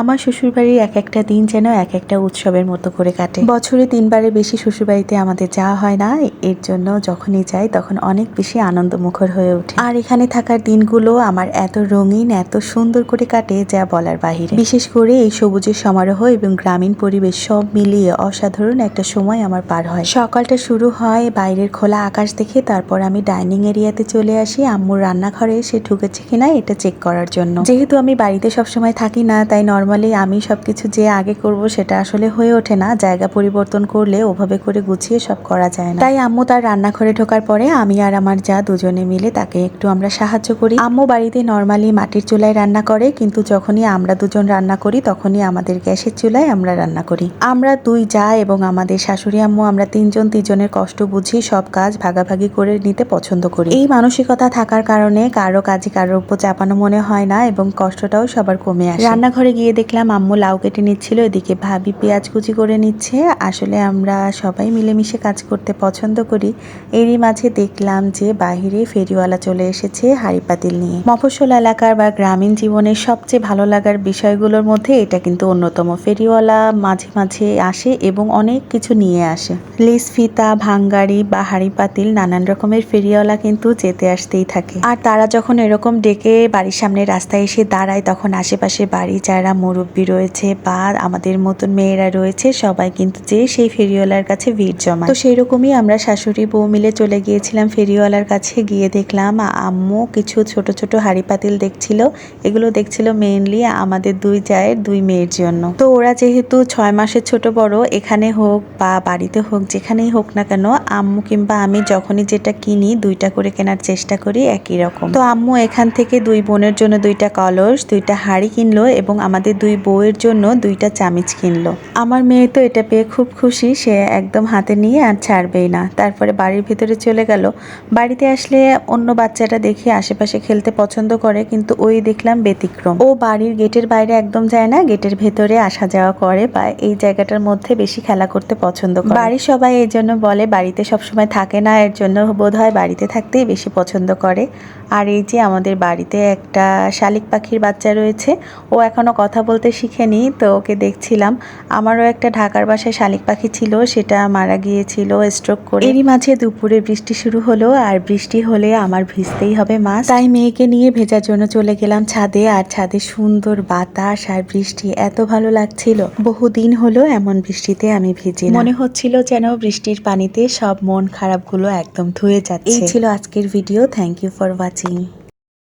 আমার শ্বশুরবাড়ির এক একটা দিন যেন এক একটা উৎসবের মতো করে কাটে। বছরে তিনবারের বেশি শ্বশুরবাড়িতে আমাদের যাওয়া হয় না। এর জন্য যখনই যাই তখন অনেক বেশি আনন্দমুখর হয়ে ওঠে। আর এখানে থাকার দিনগুলো আমার এত রঙিন, এত সুন্দর করে কাটে যা বলার বাহিরে। বিশেষ করে এই সবুজের সমারোহ এবং গ্রামীণ পরিবেশ সব মিলিয়ে অসাধারণ একটা সময় আমার পার হয়। সকালটা শুরু হয় বাইরের খোলা আকাশ দেখে, তারপর আমি ডাইনিং এরিয়াতে চলে আসি। আম্মুর রান্নাঘরে সে ঢুকেছে কিনা এটা চেক করার জন্য। যেহেতু আমি বাড়িতে সবসময় থাকি না, তাই নর্মালি আমি সবকিছু যে আগে করব সেটা আসলে হয়ে ওঠে না। জায়গা পরিবর্তন করলে ওভাবে করে গুছিয়ে সব করা যায় না। তাই আম্মু তার রান্নাঘরে ঢোকার পরে আমি আর আমার যা দুজনে মিলে তাকে একটু আমরা সাহায্য করি। আম্মু বাড়িতে নর্মালি মাটির চুলায় রান্না করে, কিন্তু যখনই আমরা দুজন রান্না করি, তখনই আমাদের গ্যাসের চুলায় আমরা রান্না করি। আমরা দুই যা এবং আমাদের শাশুড়ি আম্মু, আমরা তিনজন তিনজনের কষ্ট বুঝি সব কাজ ভাগাভাগি করে নিতে পছন্দ করি। এই মানসিকতা থাকার কারণে কারও কাজে কারোর উপর চাপানো মনে হয় না এবং কষ্টটাও সবার কমে আসে। রান্নাঘরে গিয়ে দেখলাম আম্মু লাউ কেটে নিচ্ছিল, এদিকে ভাবি পেঁয়াজ কুচি করে নিচ্ছে। আসলে আমরা সবাই মিলেমিশে কাজ করতে পছন্দ করি। এরই মাঝে দেখলাম যে বাহিরে ফেরিওয়ালা চলে এসেছে হাড়ি পাতিল নিয়ে। মফস্বল এলাকার বা গ্রামীণ জীবনের সবচেয়ে ভালো লাগার বিষয়গুলোর মধ্যে এটা কিন্তু অন্যতম। ফেরিওয়ালা মাঝে মাঝে আসে এবং অনেক কিছু নিয়ে আসে। লেস ফিতা, ভাঙ্গারি বা হাড়ি পাতিল, নানান রকমের ফেরিওয়ালা কিন্তু যেতে আসতেই থাকে। আর তারা যখন এরকম ডেকে বাড়ির সামনে রাস্তায় এসে দাঁড়ায়, তখন আশেপাশে বাড়ি যারা মুরব্বী রয়েছে বা আমাদের মতন মেয়েরা রয়েছে, সবাই কিন্তু যে সেই ফেরিওয়ালার কাছে ভিড় জমা তো সেই রকমই আমরা শাশুড়ি বউ মিলে চলে গিয়েছিলাম ফেরিওয়ালার কাছে, গিয়ে দেখলাম আম্মু কিছু ছোট ছোট হাড়ি পাতিল দেখছিল। এগুলো দেখছিল মেইনলি আমাদের দুই জায়ের দুই মেয়ের জন্য। তো ওরা যেহেতু ছয় মাসের ছোট বড়, এখানে হোক বা বাড়িতে হোক, যেখানেই হোক না কেন, আম্মু কিংবা আমি যখনই যেটা কিনি, দুইটা করে কেনার চেষ্টা করি একই রকম। তো আম্মু এখান থেকে দুই বোনের জন্য দুইটা কলস, দুইটা হাড়ি কিনলো এবং আমাদের দুই বউয়ের জন্য দুইটা চামিচ কিনলো। আমার মেয়ে তো এটা পেয়ে খুব খুশি, সে একদম হাতে নিয়ে আর ছাড়বেই না। তারপরে বাড়ির ভিতরে চলে গেল। বাড়িতে আসলে অন্য বাচ্চাটা দেখি আশেপাশে খেলতে পছন্দ করে, কিন্তু ওই দেখলাম ব্যতিক্রম। ও বাড়ির গেটের বাইরে একদম যায় না, গেটের ভেতরে আসা যাওয়া করে বা এই জায়গাটার মধ্যে বেশি খেলা করতে পছন্দ করে। বাড়ির সবাই এই জন্য বলে, বাড়িতে সবসময় থাকে না, এর জন্য বোধ হয় বাড়িতে থাকতেই বেশি পছন্দ করে। আর এই যে আমাদের বাড়িতে একটা শালিক পাখির বাচ্চা রয়েছে, ও এখনও কথা বলতে শিখেনি, তো ওকে দেখছিলাম। আমারও একটা ঢাকার বাসায় শালিক পাখি ছিল, সেটা মারা গিয়েছিল স্ট্রোক করে। এরই মাঝে দুপুরে বৃষ্টি শুরু হলো, আর বৃষ্টি হলে আমার ভিজতেই হবে মাছ তাই মেয়েকে নিয়ে ভেজার জন্য চলে গেলাম ছাদে, আর ছাদে সুন্দর বাতাস আর বৃষ্টি এত ভালো লাগছিল। বহুদিন হলো এমন বৃষ্টিতে আমি ভিজি মনে হচ্ছিল যেন বৃষ্টির পানিতে সব মন খারাপগুলো একদম ধুয়ে যাচ্ছে। এই ছিল আজকের video thank you for watching